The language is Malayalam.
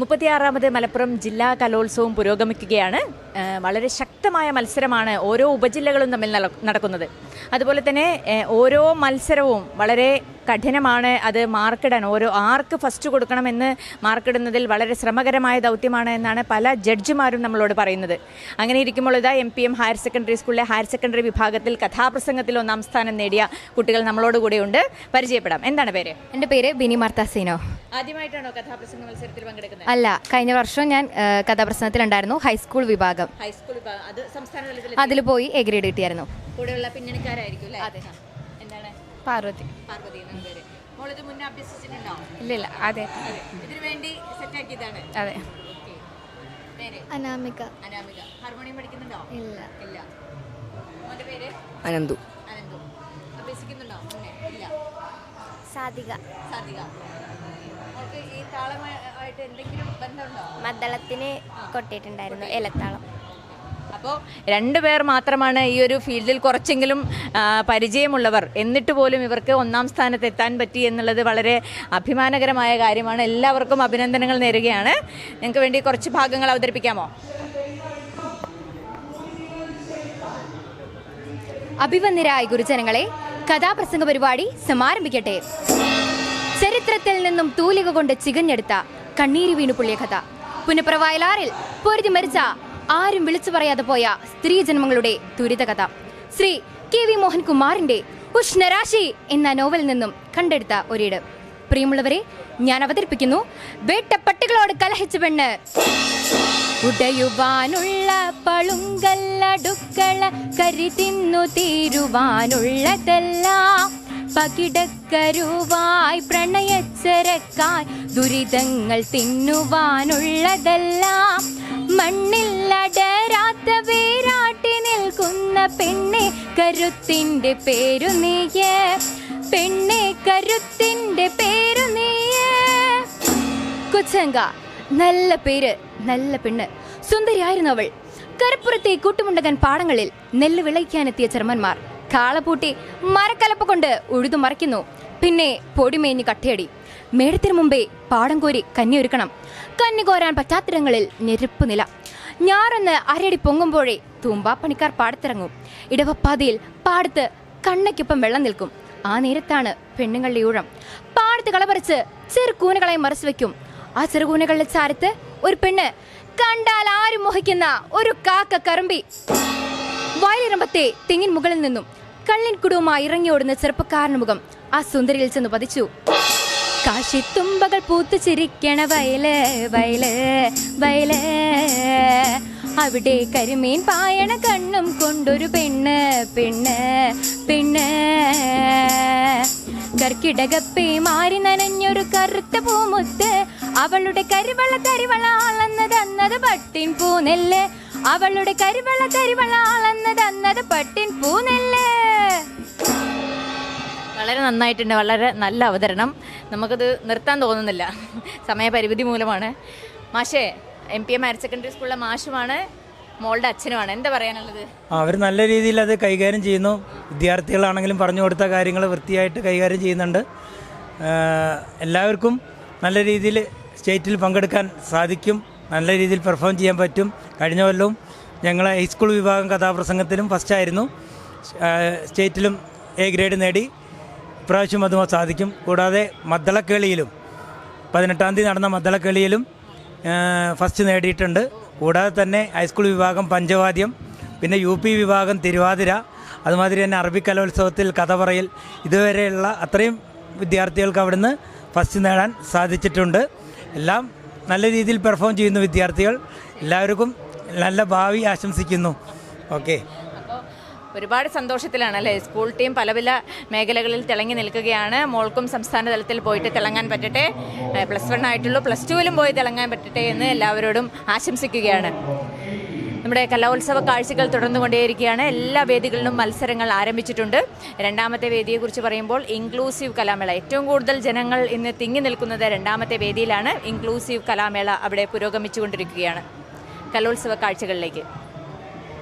മുപ്പത്തിയാറാമത് മലപ്പുറം ജില്ലാ കലോത്സവം പുരോഗമിക്കുകയാണ്. വളരെ ശക്തമായ മത്സരമാണ് ഓരോ ഉപജില്ലകളും തമ്മിൽ നടക്കുന്നത്. അതുപോലെ തന്നെ ഓരോ മത്സരവും വളരെ കഠിനമാണ്. അത് മാർക്കിടാൻ ഓരോ ആർക്ക് ഫസ്റ്റ് കൊടുക്കണമെന്ന് മാർക്കിടുന്നതിൽ വളരെ ശ്രമകരമായ ദൗത്യമാണ് എന്നാണ് പല ജഡ്ജിമാരും നമ്മളോട് പറയുന്നത്. അങ്ങനെ ഇരിക്കുമ്പോൾ ഇതാ M P M higher secondary സ്കൂളിലെ ഹയർ സെക്കൻഡറി വിഭാഗത്തിൽ കഥാപ്രസംഗത്തിൽ ഒന്നാം സ്ഥാനം നേടിയ കുട്ടികൾ നമ്മളോട് കൂടെയുണ്ട്. പരിചയപ്പെടാം. എന്താണ് പേര്? എന്റെ പേര് ബിനി മർത്താസീനോ ആദ്യമായിട്ടാണോ കഥാപ്രസംഗ മത്സരത്തിൽ പങ്കെടുക്കുന്നത്? അല്ല കഴിഞ്ഞ വർഷം ഞാൻ കഥാപ്രസംഗത്തിലുണ്ടായിരുന്നു ഹൈസ്കൂൾ വിഭാഗം. ഹൈസ്കൂൾ വിഭാഗം. അത് സംസ്ഥാന അതിൽ പോയി എ ഗ്രേഡ് കിട്ടിയായിരുന്നു. കൂടെയുള്ള പിന്നണിക്കാരായിരിക്കും അല്ലേ? അതെ. എന്താണ്? പാർവതി. പാർവതി എന്ന പേര്. മോളിത് മുന്നേ അഭ്യസിച്ചിട്ടുണ്ടോ? ഇല്ലില്ല അതെ. അതെ. ഇതിനു വേണ്ടി സെറ്റ് ആക്കിയതാണ്. അതെ. അനാമിക. അനാമിക. ഹാർമോണിയം പഠിക്കുന്നുണ്ടോ? ഇല്ല. ഇല്ല. മോന്റെ പേര്? അനന്തു. അനന്തു. അഭ്യസിക്കുന്നുണ്ടോ? ഇല്ല. സാധിക. സാധിക. മോൾക്ക് ഈ താളമായിട്ട് എന്തെങ്കിലും ബന്ധമുണ്ടോ? മദ്ദളത്തിന് കൊട്ടിയിട്ടുണ്ടായിരുന്നു. ഇലത്താളം അപ്പോൾ രണ്ട് പേർ മാത്രമാണ് ഈ ഒരു ഫീൽഡിൽ കുറച്ചെങ്കിലും പരിചയമുള്ളവർ. എന്നിട്ട് പോലും ഇവർക്ക് ഒന്നാം സ്ഥാനത്ത് എത്താൻ പറ്റി എന്നുള്ളത് വളരെ അഭിമാനകരമായ കാര്യമാണ്. എല്ലാവർക്കും അഭിനന്ദനങ്ങൾ നേരുകയാണ്. ഞങ്ങൾക്ക് വേണ്ടി കുറച്ച് ഭാഗങ്ങൾ അവതരിപ്പിക്കാമോ? അഭിവന്ദരായ ഗുരുജനങ്ങളെ കഥാപ്രസംഗ പരിപാടി സമാരംഭിക്കട്ടെ. ചരിത്രത്തിൽ നിന്നും തൂലിക കൊണ്ട് ചികഞ്ഞെടുത്ത കണ്ണീര് വീണു പുള്ളിയ കഥ. പുനപ്രവായലാറിൽ പൊരുതി മരിച്ച ആരും വിളിച്ചു പറയാതെ പോയ സ്ത്രീ ജന്മങ്ങളുടെ ദുരിതകഥ. ശ്രീ കെ വി മോഹൻകുമാറിന്റെ ഉഷ്ണരാശി എന്ന നോവലിൽ നിന്നും കണ്ടെടുത്ത ഒരിട്. പ്രിയമുള്ളവരെ ഞാൻ അവതരിപ്പിക്കുന്നു വേട്ടപ്പട്ടികളോട് കലഹിച്ച പെണ്ണ്. ഉടയുവാനുള്ള പളുങ്കല്ലടുക്കള കരി തിന്നു തീരുവാനുള്ളതെല്ലാം. പകിടക്കരുവായി പ്രണയച്ചരക്കായി ദുരിതങ്ങൾ തിന്നുവാനുള്ളതെല്ലാം. മണ്ണിലടരാത്ത വേരാട്ടി നിൽക്കുന്ന പെണ്ണെ കരുത്തിന്റെ പേരു നീയേ. പെണ്ണെ കരുത്തിന്റെ പേരു നീയേ. കൊച്ചങ്ക നല്ല പേര് നല്ല പെണ്ണ്. സുന്ദരിയായിരുന്നു അവൾ. കരപ്പുറത്തെ കൂട്ടുമുണ്ടകൻ പാടങ്ങളിൽ നെല്ല് വിളയിക്കാനെത്തിയ ചെറുമന്മാർ. കാളപൂട്ടി മരക്കലപ്പ കൊണ്ട് ഉഴുതു മറിക്കുന്നു. പിന്നെ പൊടിമേഞ്ഞ് കട്ടയടി. മേടത്തിന് മുമ്പേ പാടം കോരി കന്നിയൊരുക്കണം കന്നി കോരാൻ പറ്റാത്തിടങ്ങളിൽ ഞെരുപ്പ് നില. ഞാറൊന്ന് അരടി പൊങ്ങുമ്പോഴേ തൂമ്പാപ്പണിക്കാർ പാടത്തിറങ്ങും. ഇടവപ്പാതയിൽ പാടത്ത് കണ്ണയ്ക്കൊപ്പം വെള്ളം നിൽക്കും. ആ നേരത്താണ് പെണ്ണുങ്ങളുടെ ഊഴം. പാടത്ത് കളപറിച്ച് ചെറുകൂനകളെ മറച്ചു വെക്കും. ആ ചെറുകൂനകളുടെ ചാരത്ത് ഒരു പെണ്ണ് കണ്ടാൽ ആരും മോഹിക്കുന്ന ഒരു കാക്ക കറമ്പി. വയലിറമ്പത്തെ തെങ്ങിൻ മുകളിൽ നിന്നും കള്ളിൻ കുടുവുമായി ഇറങ്ങിയോടുന്ന ചെറുപ്പക്കാരന് മുഖം ആ സുന്ദരിയിൽ ചെന്ന് പതിച്ചു. കാശിത്തുമ്പകൾ പൂത്തു ചിരിക്കണ വയൽ വയൽ വയൽ. അവിടെ കരിമീൻ പായണ കണ്ണും കൊണ്ടൊരു പെണ്ണ് പെണ്ണ് പെണ്ണ്. കർക്കിടകപ്പേ മാറി നനഞ്ഞൊരു കറുത്ത പൂമുത്ത്. അവളുടെ കരിവള കരിവള അളന്നത് അന്നത് പട്ടിൻ പൂനെല്ല്. അവളുടെ കരിവള കരിവള അളന്നത് അന്നത് പട്ടിൻ പൂനെല്ല്. വളരെ നന്നായിട്ടുണ്ട്. വളരെ നല്ല അവതരണം. നമുക്കത് നിർത്താൻ തോന്നുന്നില്ല. സമയപരിമിതി മൂലമാണ്. മാഷേ M P M higher secondary സ്കൂളിലെ മാഷുമാണ് മോളുടെ അച്ഛനുമാണ്. എന്താ പറയാനുള്ളത്? അവർ നല്ല രീതിയിൽ അത് കൈകാര്യം ചെയ്യുന്നു. വിദ്യാർത്ഥികളാണെങ്കിലും പറഞ്ഞു കൊടുത്ത കാര്യങ്ങൾ വൃത്തിയായിട്ട് കൈകാര്യം ചെയ്യുന്നുണ്ട്. എല്ലാവർക്കും നല്ല രീതിയിൽ സ്റ്റേറ്റിൽ പങ്കെടുക്കാൻ സാധിക്കും. നല്ല രീതിയിൽ പെർഫോം ചെയ്യാൻ പറ്റും. കഴിഞ്ഞ കൊല്ലവും ഞങ്ങൾ ഹൈസ്കൂൾ വിഭാഗം കഥാപ്രസംഗത്തിലും ഫസ്റ്റായിരുന്നു സ്റ്റേറ്റിലും എ ഗ്രേഡ് നേടി. ഇപ്രാവശ്യം അത് സാധിക്കും. കൂടാതെ മദ്ദളക്കേളിയിലും പതിനെട്ടാം തീയതി നടന്ന മദ്ദളക്കേളിയിലും ഫസ്റ്റ് നേടിയിട്ടുണ്ട്. കൂടാതെ തന്നെ ഹൈസ്കൂൾ വിഭാഗം പഞ്ചവാദ്യം പിന്നെ യു പി വിഭാഗം തിരുവാതിര അതുമാതിരി തന്നെ അറബി കലോത്സവത്തിൽ കഥ പറയൽ ഇതുവരെയുള്ള അത്രയും വിദ്യാർത്ഥികൾക്ക് അവിടുന്ന് ഫസ്റ്റ് നേടാൻ സാധിച്ചിട്ടുണ്ട്. എല്ലാം നല്ല രീതിയിൽ പെർഫോം ചെയ്യുന്ന വിദ്യാർത്ഥികൾ എല്ലാവർക്കും നല്ല ഭാവി ആശംസിക്കുന്നു. ഓക്കെ ഒരുപാട് സന്തോഷത്തിലാണ് അല്ലേ? സ്കൂൾ ടീം പല പല മേഖലകളിൽ തിളങ്ങി നിൽക്കുകയാണ്. മോൾക്കും സംസ്ഥാന തലത്തിൽ പോയിട്ട് തിളങ്ങാൻ പറ്റട്ടെ. പ്ലസ് വൺ ആയിട്ടുള്ളൂ. പ്ലസ് ടുവിലും പോയി തിളങ്ങാൻ പറ്റട്ടെ എന്ന് എല്ലാവരോടും ആശംസിക്കുകയാണ്. നമ്മുടെ കലോത്സവ കാഴ്ചകൾ തുടർന്നുകൊണ്ടേയിരിക്കുകയാണ്. എല്ലാ വേദികളിലും മത്സരങ്ങൾ ആരംഭിച്ചിട്ടുണ്ട്. രണ്ടാമത്തെ വേദിയെക്കുറിച്ച് പറയുമ്പോൾ ഇൻക്ലൂസീവ് കലാമേള. ഏറ്റവും കൂടുതൽ ജനങ്ങൾ ഇന്ന് തിങ്ങി നിൽക്കുന്നത് രണ്ടാമത്തെ വേദിയിലാണ്. ഇൻക്ലൂസീവ് കലാമേള അവിടെ പുരോഗമിച്ചുകൊണ്ടിരിക്കുകയാണ്. കലോത്സവ കാഴ്ചകളിലേക്ക്.